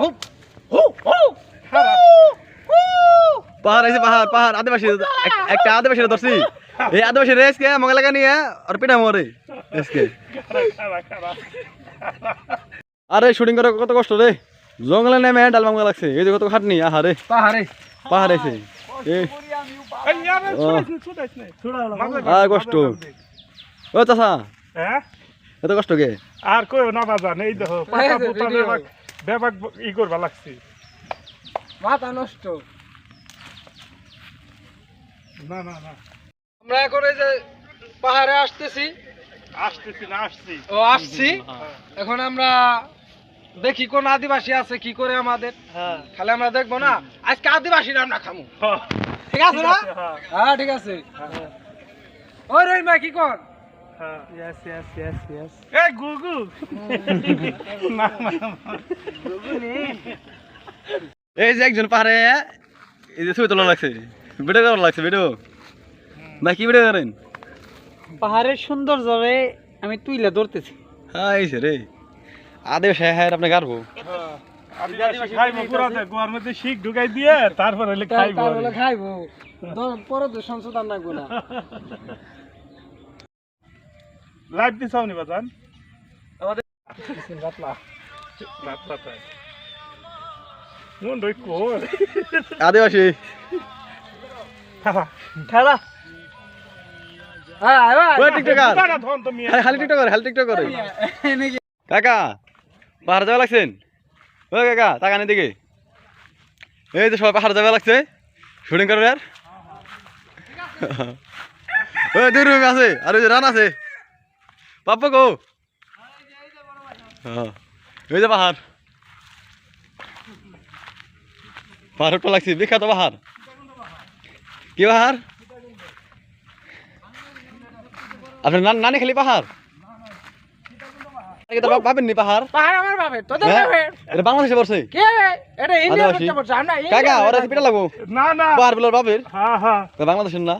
হুপ হু হু পাহাড় আছে পাহাড় পাহাড় আদিবাসী একটা আদিবাসী ধরছি। এই আদিবাসী রেসকে মঙ্গা লাগা নিয়ে আর পিঠা মরে রেসকে আরে শুটিং করে কত কষ্ট রে। জঙ্গলে নেমে ডাল মামা লাগছে এই যে কত খাটনি আহারে পাহাড়ে। পাহাড় আছে এই। আর কষ্ট। ও চাষা হ্যাঁ? এত কষ্ট কে? আর কই না বাজান এই দেখো পাকা বেবাক ই করবা লাগছে। মাথা নষ্ট। না না না। আমরা এখন এই যে পাহাড়ে আসতেছি। আসতেছি না আসছি। ও আসছি। এখন আমরা দেখি কোন আদিবাসী আছে কি করে আমাদের। হ্যাঁ। খালি আমরা দেখব না আজকে আদিবাসীরা আমরা খামু। হ্যাঁ, ঠিক আছে না? হ্যাঁ, হ্যাঁ ঠিক আছে। ওই রহিমা কি কর? হ্যাঁ। এই গুগু না না এই যে একজন পাহাড়ে এই যে ছবি তোলা লাগছে ভিডিও করা লাগছে ভিডিও ভাই কি ভিডিও করেন? পাহাড়ের সৌন্দর্য আমি তুইলে ধরতেছি। হ্যাঁ এই রে। আদিবাসী হ্যাঁ আপনি গারবো আদিবাসী খাইবো পুরাতে গোয়ার শিখ ঢুকাই দিয়ে তারপর খাইবো পরে তো সংশোধন না লাইভ দিছাও নি বাজান? আমাদের- রাতলা রাতলা তাই মন রই কো আদিবাসী হ্যাঁ কাকা পাহাড় যাওয়া লাগছেন? ও কাকা টাকা নেই দিকে এই তো সবাই পাহাড় যাওয়া লাগছে। শুটিং করবে আর ওই দূর রুম আছে আর ওই যে রান আছে। পাপ্পা গো হ্যাঁ এই যে পাহাড় পাহাড়টা লাগছে বিখ্যাত পাহাড় কি পাহাড় আপনার নান- নানি খালি পাহাড় এটা বা- ভাবেননি পাহাড় পাহাড় আমার বাপের তোদের হ্যাঁ? বাপের এটা বাংলাদেশে পড়ছে কে এটা ইন্ডিয়া আদিবাসী। করতে পারছে আমরা কাকা ইন্ডিয়া ওরা পিটা লাগবো না না পাহাড় বলার বাপের হ্যাঁ হ্যাঁ বাংলাদেশের না